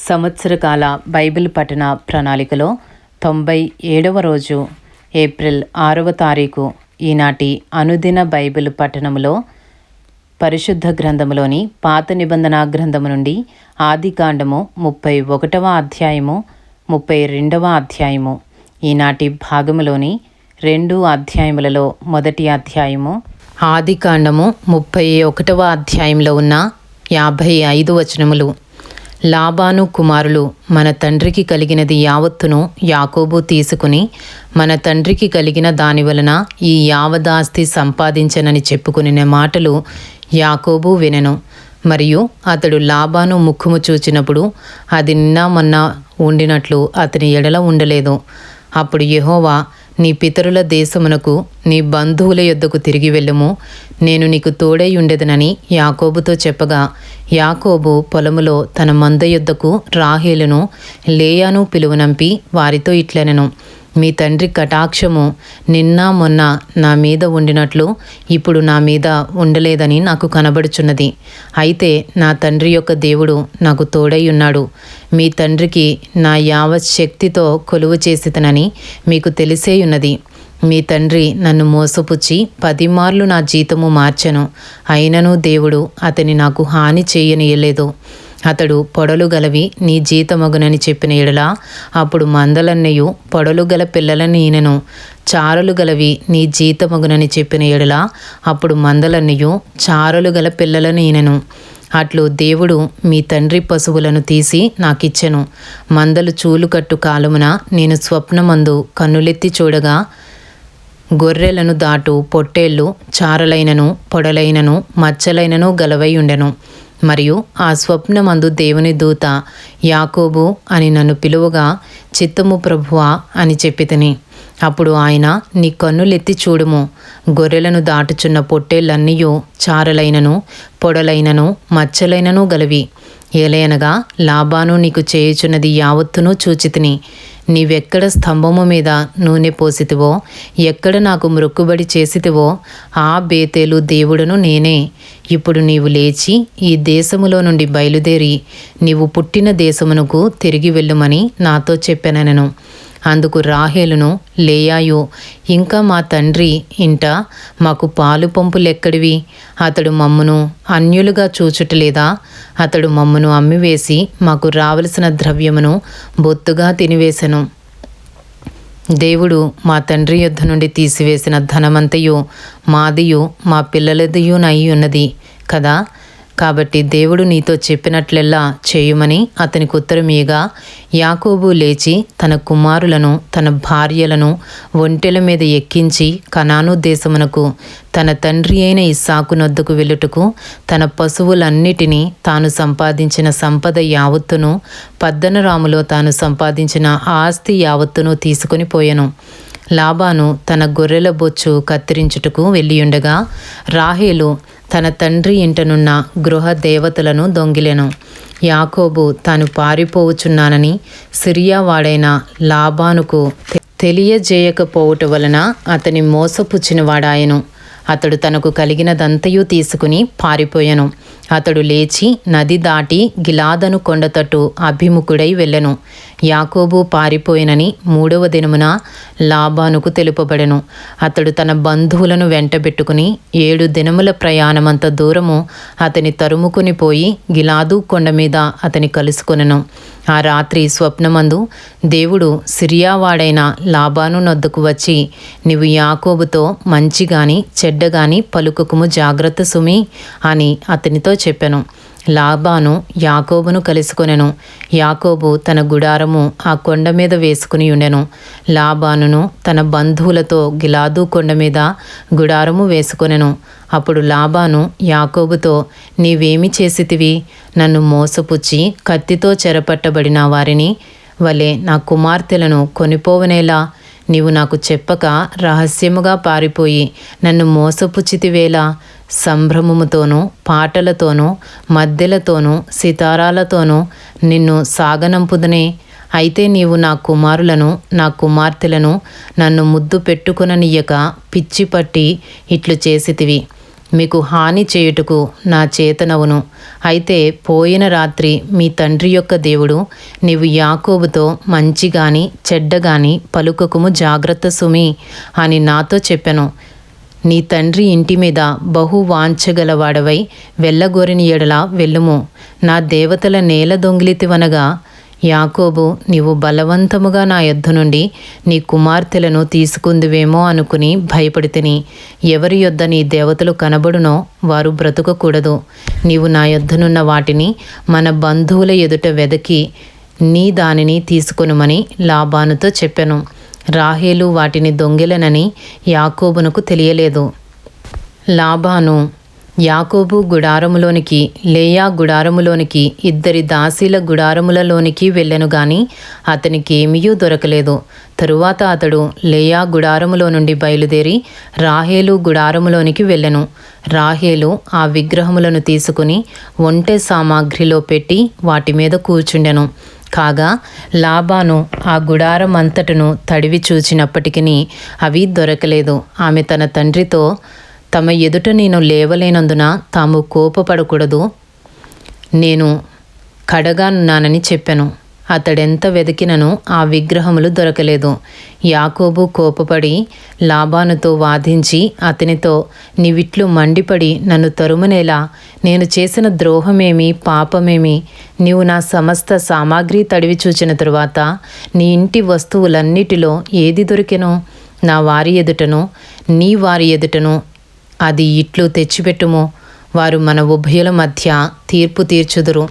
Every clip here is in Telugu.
సంవత్సరకాల బైబిల్ పఠన ప్రణాళికలో తొంభై ఏడవ రోజు ఏప్రిల్ ఆరవ తారీఖు ఈనాటి అనుదిన బైబిల్ పఠనములో పరిశుద్ధ గ్రంథములోని పాత నిబంధన గ్రంథము నుండి ఆది కాండము ముప్పై ఒకటవ అధ్యాయము ముప్పై రెండవ అధ్యాయము ఈనాటి భాగములోని రెండు అధ్యాయములలో మొదటి అధ్యాయము ఆది కాండము ముప్పై ఒకటవ అధ్యాయంలో ఉన్న యాభై ఐదు వచనములు. లాబాను కుమారులు మన తండ్రికి కలిగినది యావత్తును యాకోబు తీసుకుని మన తండ్రికి కలిగిన దాని వలన ఈ యావదాస్తి సంపాదించనని చెప్పుకునే మాటలు యాకోబు వినెను. మరియు అతడు లాబాను ముఖము చూచినప్పుడు అది నిన్న మొన్న ఉండినట్లు అతని ఎడల ఉండలేదు. అప్పుడు యహోవా నీ పితరుల దేశమునకు నీ బంధువుల యొద్దకు తిరిగి వెళ్ళుము. నేను నీకు తోడై ఉండేదనని యాకోబుతో చెప్పగా యాకోబు పొలములో తన మంద యొద్దకు రాహేలును లేయాను పిలువనంపి వారితో ఇట్లనెను. మీ తండ్రి కటాక్షము నిన్న మొన్న నా మీద ఉండినట్లు ఇప్పుడు నా మీద ఉండలేదని నాకు కనబడుచున్నది. అయితే నా తండ్రి యొక్క దేవుడు నాకు తోడై ఉన్నాడు. మీ తండ్రికి నా యావత్ శక్తితో కొలువు చేసితనని మీకు తెలిసే ఉన్నది మీ తండ్రి నన్ను మోసపుచ్చి పదిమార్లు నా జీతము మార్చెను. అయినను దేవుడు అతని నాకు హాని చేయనీయలేదు. అతడు పొడలు గలవి నీ జీతమగునని చెప్పిన ఎడల అప్పుడు మందలన్నయు పొడలు గల పిల్లలని ఈనెను. చారలు గలవి నీ జీతమగునని చెప్పిన ఎడల అప్పుడు మందలన్నయు చారలు గల పిల్లలను ఈనెను. అట్లు దేవుడు మీ తండ్రి పశువులను తీసి నాకిచ్చెను. మందలు చూలు కట్టు కాలమున నేను స్వప్నమందు కన్నులెత్తి చూడగా గొర్రెలను దాటు పొట్టేళ్ళు చారలైనను పొడలైనను మచ్చలైనను గలవై ఉండెను. మరియు ఆ స్వప్నమందు దేవుని దూత యాకోబు అని నన్ను పిలువగా చిత్తము ప్రభువా అని చెప్పితిని అప్పుడు ఆయన నీ కన్నులెత్తి చూడుము. గొర్రెలను దాటుచున్న పొట్టేళ్ళన్నీయు చారలైనను పొడలైనను మచ్చలైనను గలవి. ఏలయనగా లాభాను నీకు చేయుచున్నది యావత్తును చూచితిని నీవెక్కడ స్తంభము మీద నూనె పోసితివో ఎక్కడ నాకు మృక్కుబడి చేసితివో ఆ బేతేలు దేవుడను నేనే. ఇప్పుడు నీవు లేచి ఈ దేశములో నుండి బయలుదేరి నీవు పుట్టిన దేశమునకు తిరిగి వెళ్ళుమని నాతో చెప్పానను అందుకు రాహేలును లేయాయు ఇంకా మా తండ్రి ఇంట మాకు పాలు పంపులెక్కడివి? అతడు మమ్మును అన్యులుగా చూచుటలేదా? అతడు మమ్మను అమ్మివేసి మాకు రావలసిన ద్రవ్యమును బొత్తుగా తినివేశను దేవుడు మా తండ్రి యుద్ధ నుండి తీసివేసిన ధనమంతయు మాదియు మా పిల్లలదియునై ఉన్నది కదా? కాబట్టి దేవుడు నీతో చెప్పినట్లెల్లా చేయుమని అతనికి ఉత్తరమీయగా యాకోబు లేచి తన కుమారులను తన భార్యలను ఒంటెల మీద ఎక్కించి కనాను దేశమునకు తన తండ్రి అయిన ఇస్సాకు నొద్దకు వెళ్ళుటకు తన పశువులన్నిటినీ తాను సంపాదించిన సంపద యావత్తును పద్దనరాములో తాను సంపాదించిన ఆస్తి యావత్తును తీసుకొని పోయెను. లాబాను తన గొర్రెల బొచ్చు కత్తిరించుటకు వెళ్ళియుండగా రాహేలు తన తండ్రి ఇంటనున్న గృహ దేవతలను దొంగిలెను. యాకోబు తాను పారిపోవుచున్నానని సిరియా వాడైన లాబానుకు తెలియజేయకపోవుట వలన అతని మోసపుచ్చిన వాడాయను అతడు తనకు కలిగినదంతయు తీసుకుని పారిపోయాను. అతడు లేచి నది దాటి గిలాదను కొండతట్టు అభిముఖుడై వెళ్ళెను. యాకోబు పారిపోయినని మూడవ దినమున లాబానుకు తెలుపబడెను. అతడు తన బంధువులను వెంటబెట్టుకుని ఏడు దినముల ప్రయాణమంత దూరము అతని తరుముకుని పోయి గిలాదు కొండ మీద అతని కలుసుకొనెను. ఆ రాత్రి స్వప్నమందు దేవుడు సిరియావాడైన లాబాను నొద్దకు వచ్చి నీవు యాకోబుతో మంచిగాని చెడ్డగాని పలుకుకుము జాగ్రత్త సుమి అని అతనితో చెప్పెను. లాబాను యాకోబును కలుసుకొనెను. యాకోబు తన గుడారము ఆ కొండ మీద వేసుకుని ఉండెను. లాబానును తన బంధువులతో గిలాదు కొండ మీద గుడారము వేసుకొనెను. అప్పుడు లాబాను యాకోబుతో నీవేమి చేసితివి? నన్ను మోసపుచ్చి కత్తితో చెరపట్టబడిన వారిని వలె నా కుమార్తెలను కొనిపోవనేలా? నీవు నాకు చెప్పక రహస్యముగా పారిపోయి నన్ను మోసపుచ్చితివేలా? సంభ్రమముతోనూ పాటలతోనూ మద్దెలతోనూ సితారాలతోనూ నిన్ను సాగనంపుదనే. అయితే నీవు నా కుమారులను నా కుమార్తెలను నన్ను ముద్దు పెట్టుకుననియ్యక పిచ్చి పట్టి ఇట్లు చేసితివి. మీకు హాని చేయుటకు నా చేతనవును. అయితే పోయిన రాత్రి మీ తండ్రి యొక్క దేవుడు నీవు యాకోబుతో మంచిగాని చెడ్డగాని చెడ్డ పలుకకుము జాగ్రత్త సుమి అని నాతో చెప్పెను. నీ తండ్రి ఇంటి మీద బహు వాంచగలవాడవై వెళ్ళగోరిని ఎడల వెళ్ళుము. నా దేవతల నేల దొంగిలితివనగా యాకోబు నీవు బలవంతముగా నా యొద్ద నుండి నీ కుమార్తెలను తీసుకుందువేమో అనుకుని భయపడితిని. ఎవరి యొద్ద నీ దేవతలు కనబడునో వారు బ్రతుకకూడదు. నీవు నా యొద్దనున్న వాటిని మన బంధువుల ఎదుట వెదకి నీ దానిని తీసుకొనుమని లాభానుతో చెప్పాను. రాహేలు వాటిని దొంగిలనని యాకోబునకు తెలియలేదు. లాభాను యాకోబు గుడారములోనికి లేయా గుడారములోనికి ఇద్దరి దాసీల గుడారములలోనికి వెళ్ళెను గాని అతనికి ఏమీయూ దొరకలేదు. తరువాత అతడు లేయా గుడారములో నుండి బయలుదేరి రాహేలు గుడారములోనికి వెళ్ళెను. రాహేలు ఆ విగ్రహములను తీసుకుని ఒంటె సామాగ్రిలో పెట్టి వాటి మీద కూర్చుండెను. కాగా లాబాను ఆ గుడారం అంతటను తడివి చూచినప్పటికీ అవి దొరకలేదు. ఆమె తన తండ్రితో తమ ఎదుట నేను లేవలేనందున తాము కోపపడకూడదు. నేను కడగానున్నానని చెప్పాను. అతడెంత వెతికినను ఆ విగ్రహములు దొరకలేదు. యాకోబు కోపపడి లాభానుతో వాదించి అతనితో నీవిట్లు మండిపడి నన్ను తరుమనేలా? నేను చేసిన ద్రోహమేమి? పాపమేమి? నీవు నా సమస్త సామాగ్రి తడివి చూచిన తరువాత నీ ఇంటి వస్తువులన్నిటిలో ఏది దొరికెను? నా వారి ఎదుటను నీ వారి ఎదుటను అది ఇట్లు తెచ్చిపెట్టుము. వారు మన ఉభయుల మధ్య తీర్పు తీర్చుదురు.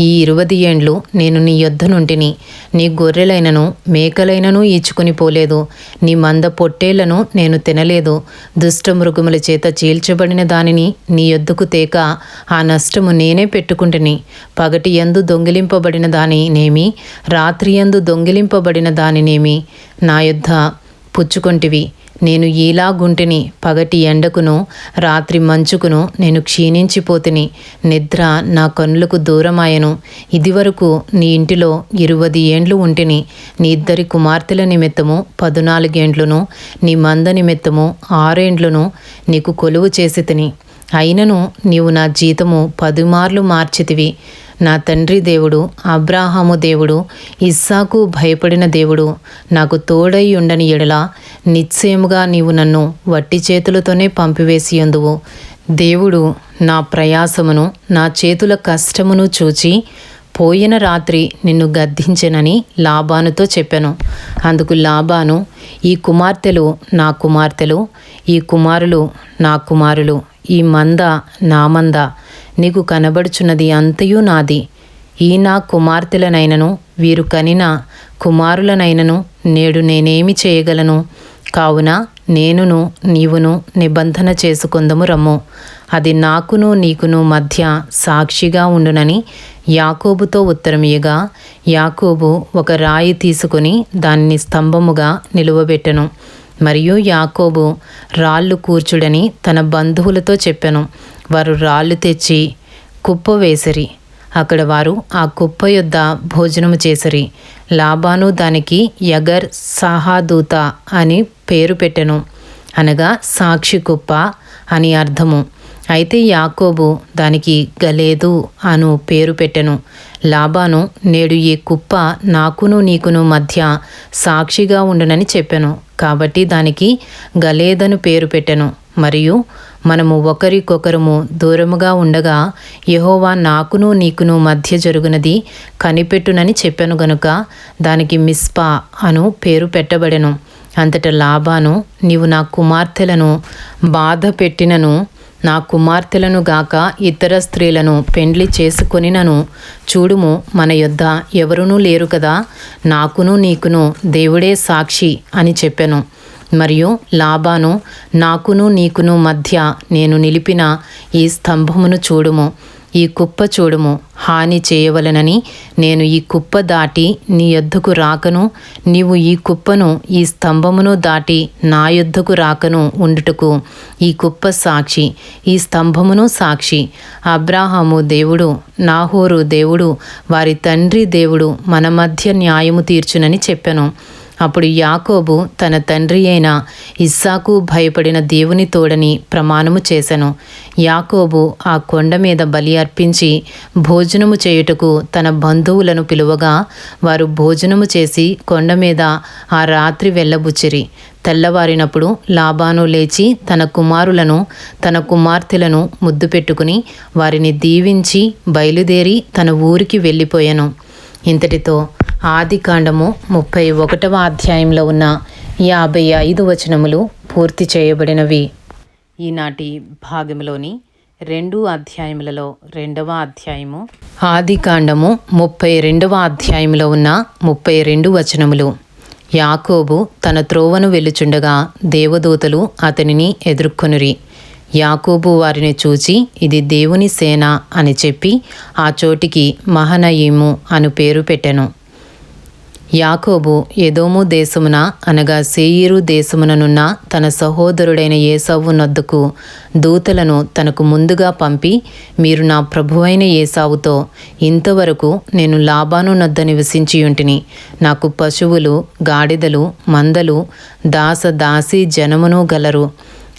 ఈ ఇరువది ఏండ్లు నేను నీ యొద్ద నుంటిని. నీ గొర్రెలైనను మేకలైనను ఈచుకుని పోలేదు. నీ మంద పొట్టేళ్ళను నేను తినలేదు. దుష్ట మృగముల చేత చీల్చబడిన దానిని నీ యొద్దకు తేక ఆ నష్టము నేనే పెట్టుకుంటుని. పగటి ఎందు దొంగిలింపబడిన దానినేమి రాత్రి ఎందు దొంగిలింపబడిన దానినేమి నా యొద్ద పుచ్చుకొంటివి. నేను ఈలాగుంటిని పగటి ఎండకును రాత్రి మంచుకును నేను క్షీణించిపోతిని. నిద్ర నా కన్నులకు దూరమాయను. ఇదివరకు నీ ఇంటిలో ఇరువది ఏండ్లు ఉంటిని. నీ ఇద్దరి కుమార్తెల నిమిత్తము పదునాలుగేండ్లును నీ మంద నిమిత్తము ఆరేండ్లును నీకు కొలువు చేసి తిని. అయినను నీవు నా జీతము పదుమార్లు మార్చితివి. నా తండ్రి దేవుడు అబ్రాహాము దేవుడు ఇస్సాకు భయపడిన దేవుడు నాకు తోడై ఉండని ఎడల నిశ్చయముగా నీవు నన్ను వట్టి చేతులతోనే పంపివేసియందువు దేవుడు నా ప్రయాసమును నా చేతుల కష్టమును చూచి పోయిన రాత్రి నిన్ను గద్దించెనని లాబానుతో చెప్పాను. అందుకు లాబాను ఈ కుమార్తెలు నా కుమార్తెలు ఈ కుమారులు నా కుమారులు ఈ మంద నా మంద. నీకు కనబడుచున్నది అంతయు నాది. ఈ నా కుమార్తెలనైనను వీరు కనిన కుమారులనైనను నేడు నేనేమి చేయగలను? కావున నేనును నీవును నిబంధన చేసుకుందము రమ్ము. అది నాకును నీకును మధ్య సాక్షిగా ఉండునని యాకోబుతో ఉత్తరమీయగా యాకోబు ఒక రాయి తీసుకుని దాన్ని స్తంభముగా నిలువబెట్టెను. మరియు యాకోబు రాళ్ళు కూర్చుడని తన బంధువులతో చెప్పెను. వారు రాళ్ళు తెచ్చి కుప్ప వేసిరి. అక్కడ వారు ఆ కుప్ప యొద్ద భోజనము చేసిరి. లాబాను దానికి యగర్ సాహాదూత అని పేరు పెట్టెను. అనగా సాక్షి కుప్ప అని అర్థము. అయితే యాకోబు దానికి గలేదు అను పేరు పెట్టెను. లాబాను నేడు ఈ కుప్ప నాకును నీకును మధ్య సాక్షిగా ఉండునని చెప్పెను. కాబట్టి దానికి గలేదను పేరు పెట్టెను. మరియు మనము ఒకరికొకరము దూరముగా ఉండగా యహోవా నాకును నీకును మధ్య జరుగునది కనిపెట్టునని చెప్పాను గనుక దానికి మిస్పా అను పేరు పెట్టబడెను. అంతట లాభాను నీవు నా కుమార్తెలను బాధ పెట్టినను నా కుమార్తెలను గాక ఇతర స్త్రీలను పెండ్లి చేసుకొనినను చూడుము మన యొద్ద ఎవరునూ లేరు కదా నాకును నీకును దేవుడే సాక్షి అని చెప్పెను. మరియు లాబాను నాకును నీకును మధ్య నేను నిలిపిన ఈ స్తంభమును చూడుము. ఈ కుప్ప చూడుము. హాని చేయవలనని నేను ఈ కుప్ప దాటి నీ యొద్దకు రాకను. నీవు ఈ కుప్పను ఈ స్తంభమును దాటి నా యొద్దకు రాకను ఉండుటకు ఈ కుప్ప సాక్షి ఈ స్తంభమును సాక్షి. అబ్రాహాము దేవుడు నాహోరు దేవుడు వారి తండ్రి దేవుడు మన మధ్య న్యాయము తీర్చునని చెప్పెను. అప్పుడు యాకోబు తన తండ్రి అయిన ఇస్సాకు భయపడిన దేవుని తోడని ప్రమాణము చేసెను. యాకోబు ఆ కొండ మీద బలి అర్పించి భోజనము చేయుటకు తన బంధువులను పిలువగా వారు భోజనము చేసి కొండ మీద ఆ రాత్రి వెళ్ళబుచ్చిరి. తెల్లవారినప్పుడు లాబాను లేచి తన కుమారులను తన కుమార్తెలను ముద్దు పెట్టుకుని వారిని దీవించి బయలుదేరి తన ఊరికి వెళ్ళిపోయాను. ఇంతటితో ఆది కాండము ముప్పై ఒకటవ అధ్యాయంలో ఉన్న యాభై ఐదు వచనములు పూర్తి చేయబడినవి. ఈనాటి భాగంలోని రెండు అధ్యాయములలో రెండవ అధ్యాయము ఆది కాండము ముప్పై రెండవ అధ్యాయంలో ఉన్న ముప్పై రెండు వచనములు. యాకోబు తన త్రోవను వెలుచుండగా దేవదూతలు అతనిని ఎదుర్కొనిరి. యాకోబు వారిని చూచి ఇది దేవుని సేన అని చెప్పి ఆ చోటికి మహనయీము అను పేరు పెట్టెను. యాకోబు ఎదోము దేశమున అనగా సేయిరు దేశముననున్న తన సహోదరుడైన ఏసావు నొద్దకు దూతలను తనకు ముందుగా పంపి మీరు నా ప్రభువైన ఏసావుతో ఇంతవరకు నేను లాభాను నొద్ద నివసించియుంటిని. నాకు పశువులు గాడిదలు మందలు దాస దాసి జనమును గలరు.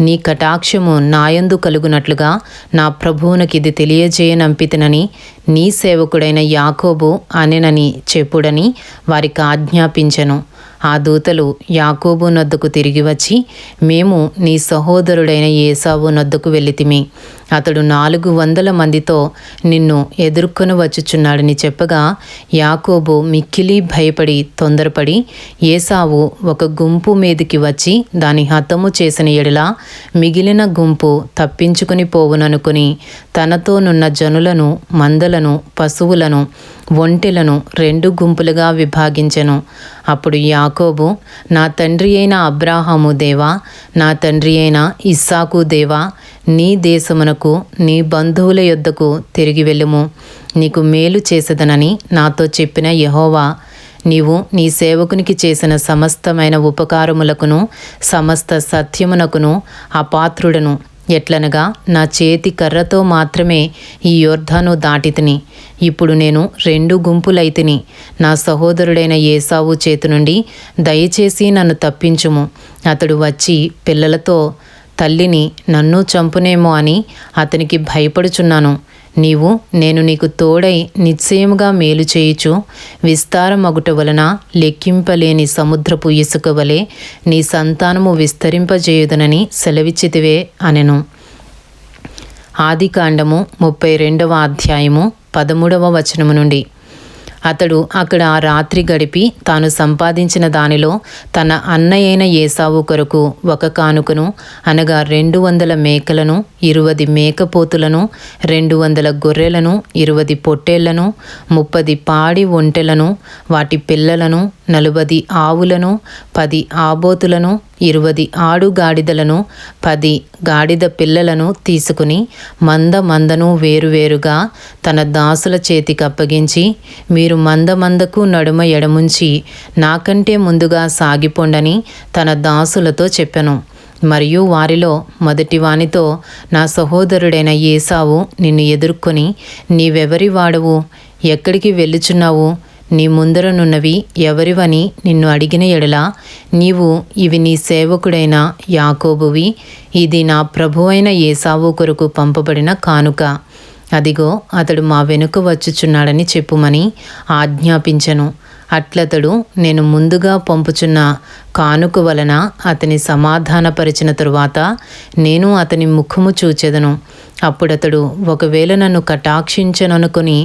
నీ కటాక్షము నాయందు కలుగునట్లుగా నా ప్రభువునకిది తెలియజేయనంపితినని నీ సేవకుడైన యాకోబు అనెనని చెప్పుడని వారికి ఆజ్ఞాపించెను. ఆ దూతలు యాకోబు నొద్దకు తిరిగి వచ్చి మేము నీ సహోదరుడైన ఏసావు నొద్దకు వెళ్ళితిమి. అతడు నాలుగు వందల మందితో నిన్ను ఎదుర్కొని వచ్చుచున్నాడని చెప్పగా యాకోబు మిక్కిలి భయపడి తొందరపడి ఏసావు ఒక గుంపు మీదికి వచ్చి దాని హతము చేసిన ఎడల మిగిలిన గుంపు తప్పించుకుని పోవుననుకుని తనతోనున్న జనులను మందలను పశువులను ఒంటెలను రెండు గుంపులుగా విభాగించెను. అప్పుడు యాకోబు నా తండ్రి అయిన అబ్రాహాము దేవా నా తండ్రి అయిన ఇస్సాకు దేవా నీ దేశమునకు నీ బంధువుల యొద్దకు తిరిగి వెళ్ళుము. నీకు మేలు చేసేదనని నాతో చెప్పిన యహోవా నీవు నీ సేవకునికి చేసిన సమస్తమైన ఉపకారములకును సమస్త సత్యమునకును అపాత్రుడను. ఎట్లనగా నా చేతి కర్రతో మాత్రమే ఈ యోర్ధాను దాటితిని ఇప్పుడు నేను రెండు గుంపులైతిని నా సహోదరుడైన ఏసావు చేతి నుండి దయచేసి నన్ను తప్పించుము. అతడు వచ్చి పిల్లలతో తల్లిని నన్ను చంపునేమో అని అతనికి భయపడుచున్నాను. నీవు నేను నీకు తోడై నిశ్చయముగా మేలు చేయుచు విస్తారమగుట వలన లెక్కింపలేని సముద్రపు ఇసుక వలె నీ సంతానము విస్తరింపజేయుదనని సెలవిచ్చితివే అనెను. ఆదికాండము ముప్పై రెండవ అధ్యాయము పదమూడవ వచనము నుండి. అతడు అక్కడ ఆ రాత్రి గడిపి తాను సంపాదించిన దానిలో తన అన్నయైన ఏసావు కొరకు ఒక కానుకను అనగా రెండు వందల మేకలను ఇరువది మేకపోతులను రెండు వందల గొర్రెలను ఇరువది పొట్టేళ్ళను ముప్పది పాడి ఒంటెలను వాటి పిల్లలను నలుబది ఆవులను పది ఆబోతులను ఇరువది ఆడు గాడిదలను పది గాడిద పిల్లలను తీసుకుని మంద మందను వేరువేరుగా తన దాసుల చేతికి అప్పగించి మీరు మంద మందకు నడుమ ఎడముంచి నాకంటే ముందుగా సాగిపోండని తన దాసులతో చెప్పెను. మరియు వారిలో మొదటి వానితో నా సహోదరుడైన ఏసావు నిన్ను ఎదుర్కొని నీవెవరి వాడవు? ఎక్కడికి వెళ్ళుచున్నావు? నీ ముందరనున్నవి ఎవరివని నిన్ను అడిగిన ఎడల నీవు ఇవి నీ సేవకుడైన యాకోబువి. ఇది నా ప్రభువైన ఏసావు కొరకు పంపబడిన కానుక. అదిగో అతడు మా వెనుక వచ్చుచున్నాడని చెప్పుమని ఆజ్ఞాపించను. అట్లతడు నేను ముందుగా పంపుచున్న కానుక వలన అతని సమాధానపరిచిన తరువాత నేను అతని ముఖము చూచెదను. అప్పుడతడు ఒకవేళ నన్ను కటాక్షించననుకొని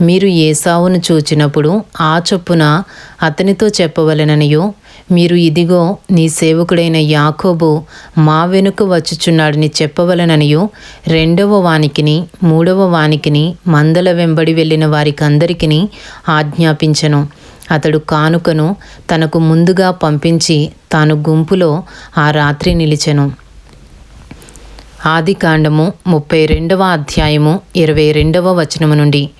మీరు ఏసావును చూచినప్పుడు ఆ చొప్పున అతనితో చెప్పవలెననియో మీరు ఇదిగో నీ సేవకుడైన యాకోబు మా వెనుక వచ్చుచున్నాడని చెప్పవలననియో రెండవ వానికిని మూడవ వానికిని మందల వెంబడి వెళ్ళిన వారికందరికిని ఆజ్ఞాపించను. అతడు కానుకను తనకు ముందుగా పంపించి తాను గుంపులో ఆ రాత్రి నిలిచెను. ఆది కాండము ముప్పై రెండవ అధ్యాయము ఇరవై రెండవ వచనము నుండి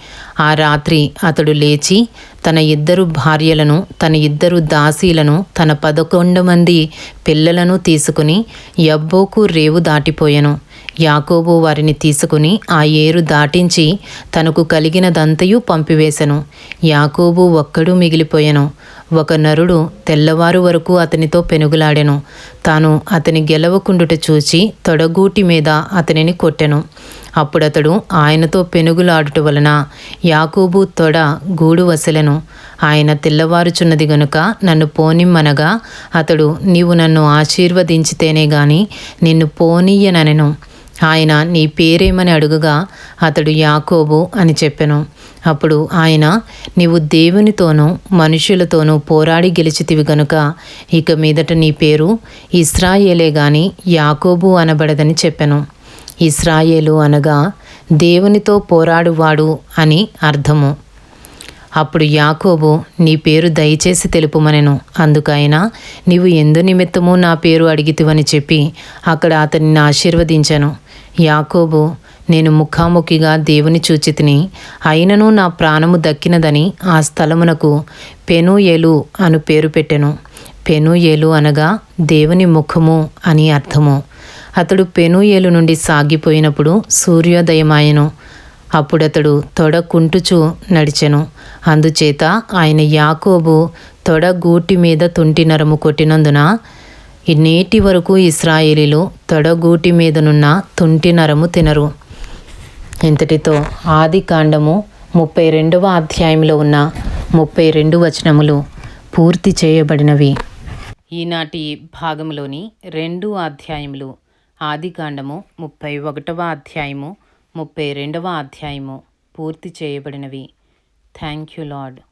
ఆ రాత్రి అతడు లేచి తన ఇద్దరు భార్యలను తన ఇద్దరు దాసీలను తన పదకొండు మంది పిల్లలను తీసుకుని యబ్బోకు రేవు దాటిపోయెను. యాకోబు వారిని తీసుకుని ఆ ఏరు దాటించి తనకు కలిగినదంతయు పంపివేశను యాకోబు ఒక్కడు మిగిలిపోయెను. ఒక నరుడు తెల్లవారు వరకు అతనితో పెనుగులాడెను. తాను అతని గెలవకుండుట చూచి తొడగూటి మీద అతనిని కొట్టెను. అప్పుడతడు ఆయనతో పెనుగులాడుట వలన యాకూబు తొడ గూడు వసలెను. ఆయన తెల్లవారుచున్నది గనుక నన్ను పోనిమ్మనగా అతడు నీవు నన్ను ఆశీర్వదించితేనే గాని నిన్ను పోనీయననెను. ఆయన నీ పేరేమని అడుగుగా అతడు యాకోబు అని చెప్పెను. అప్పుడు ఆయన నీవు దేవునితోనూ మనుషులతోనూ పోరాడి గెలిచితివి గనుక ఇక మీదట నీ పేరు ఇస్రాయేలే గాని యాకోబు అనబడదని చెప్పెను. ఇస్రాయేలు అనగా దేవునితో పోరాడువాడు అని అర్థము. అప్పుడు యాకోబు నీ పేరు దయచేసి తెలుపుమనెను. అందుకైనా నీవు ఎందు నిమిత్తము నా పేరు అడిగితివని చెప్పి అక్కడ అతన్ని ఆశీర్వదించాను. యాకోబు నేను ముఖాముఖిగా దేవుని చూచితిని. అయినను నా ప్రాణము దక్కినదని ఆ స్థలమునకు పెనుయేలు అను పేరు పెట్టెను. పెనుయేలు అనగా దేవుని ముఖము అని అర్థము. అతడు పెనుయేలు నుండి సాగిపోయినప్పుడు సూర్యోదయమాయను. అప్పుడతడు తొడ కుంటుచు నడిచెను. అందుచేత ఆయన యాకోబు తొడ గూటి మీద తుంటి నరము కొట్టినందున నేటి వరకు ఇస్రాయేలీలు తొడగూటి మీదనున్న తుంటి నరము తినరు. ఇంతటితో ఆది కాండము ముప్పై రెండవ అధ్యాయంలో ఉన్న ముప్పై రెండు వచనములు పూర్తి చేయబడినవి. ఈనాటి భాగంలోని రెండు అధ్యాయములు ఆది కాండము ముప్పై ఒకటవ అధ్యాయము ముప్పై రెండవ అధ్యాయము పూర్తి చేయబడినవి. Thank you lord.